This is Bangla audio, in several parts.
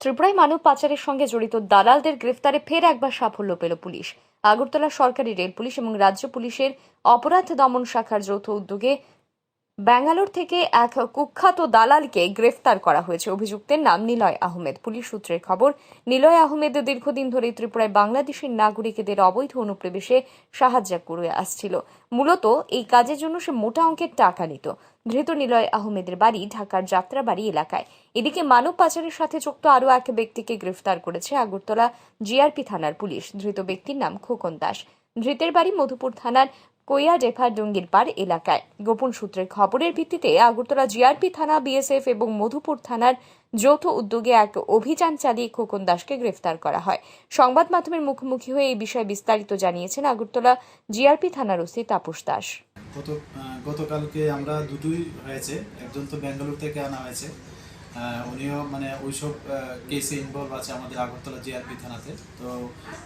ত্রিপুরায় মানব পাচারের সঙ্গে জড়িত দালালদের গ্রেফতারে ফের একবার সাফল্য পেল পুলিশ। আগরতলা সরকারি রেল পুলিশ এবং রাজ্য পুলিশের অপরাধ দমন শাখার যৌথ উদ্যোগে ব্যাঙ্গালোর থেকে এক কুখ্যাত দালালকে গ্রেফতার করা হয়েছে। অভিযুক্তের নাম নিলয় আহমেদ। পুলিশ সূত্রের খবর, নিলয় আহমেদ দীর্ঘদিন ধরে ত্রিপুরায় বাংলাদেশের নাগরিকদের অবৈধ অনুপ্রবেশে সাহায্য করে আসছিল। মূলত এই কাজের জন্য সে মোটা অঙ্কের টাকা নিত। ধৃত নিলয় আহমেদের বাড়ি ঢাকার যাত্রাবাড়ি এলাকায়। এদিকে মানব পাচারের সাথে যুক্ত আরও এক ব্যক্তিকে গ্রেফতার করেছে আগরতলা জিআরপি থানার পুলিশ। ধৃত ব্যক্তির নাম খোকন দাস। ধৃতের বাড়ি মধুপুর থানার ডেফার ডুঙ্গির পাড় এলাকায়। গোপন সূত্রের খবরের ভিত্তিতে আগরতলা জিআরপি থানা, বিএসএফ এবং মধুপুর থানার যৌথ উদ্যোগে এক অভিযান চালিয়ে খোকন দাসকে গ্রেফতার করা হয়। সংবাদ মাধ্যমের মুখোমুখি হয়ে এই বিষয়ে বিস্তারিত জানিয়েছেন আগরতলা জিআরপি থানার ওসি তাপস দাস। গতকালকে আমরা দুটোই হয়েছে। একজন তো ব্যাঙ্গালোর থেকে আনা হয়েছে। উনিও মানে ওইসব কেসে ইনভলভ আছে আমাদের আগরতলা জিআরপি থানাতে। তো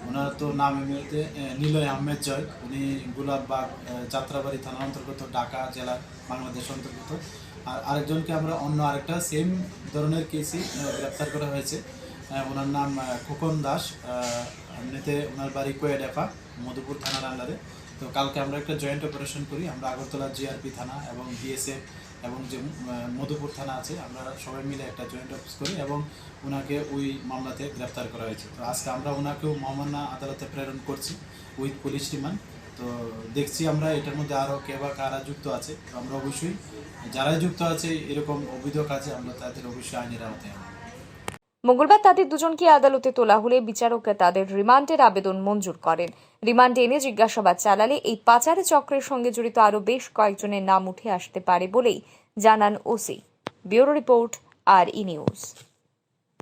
ওনার তো নাম আহ, নিলয় আহমেদ জয়। উনি গোলাপবাগ যাত্রাবাড়ি থানা অন্তর্গত ঢাকা জেলা বাংলাদেশ অন্তর্গত। আর আরেকজনকে আমরা অন্য আরেকটা সেম ধরনের কেসে গ্রেপ্তার করা হয়েছে। ওনার নাম খোকন দাস। এমনিতে ওনার বাড়ি কোয়েডেফা মধুপুর থানার আন্ডারে তো কালকে আমরা একটা জয়েন্ট অপারেশন করি, আমরা আগরতলা জিআরপি থানা এবং বিএসএফ এবং যে মধুপুর থানা আছে, আমরা সবাই মিলে একটা জয়েন্ট অফিস করি এবং ওনাকে ওই মামলাতে গ্রেপ্তার করা হয়েছে। তো আজকে আমরা ওনাকেও মহামান্য আদালতে প্রেরণ করছি উইথ পুলিশ রিমান্ড তো দেখছি আমরা এটার মধ্যে আরও কে বা কারা যুক্ত আছে, তো আমরা অবশ্যই, যারাই যুক্ত আছে, এরকম অবৈধ কাজে আমরা তাদের অবশ্যই আইনের আওতায় মঙ্গলবার তাদের দুজনকে আদালতে তোলা হলে বিচারক তাদের রিমান্ডের আবেদন মঞ্জুর করেন। রিমান্ডে এনে জিজ্ঞাসাবাদ চালালে এই পাচার চক্রের সঙ্গে জড়িত আরও বেশ কয়েকজনের নাম উঠে আসতে পারে বলেই জানান ওসি। ব্যুরো রিপোর্ট, আর ই নিউজ।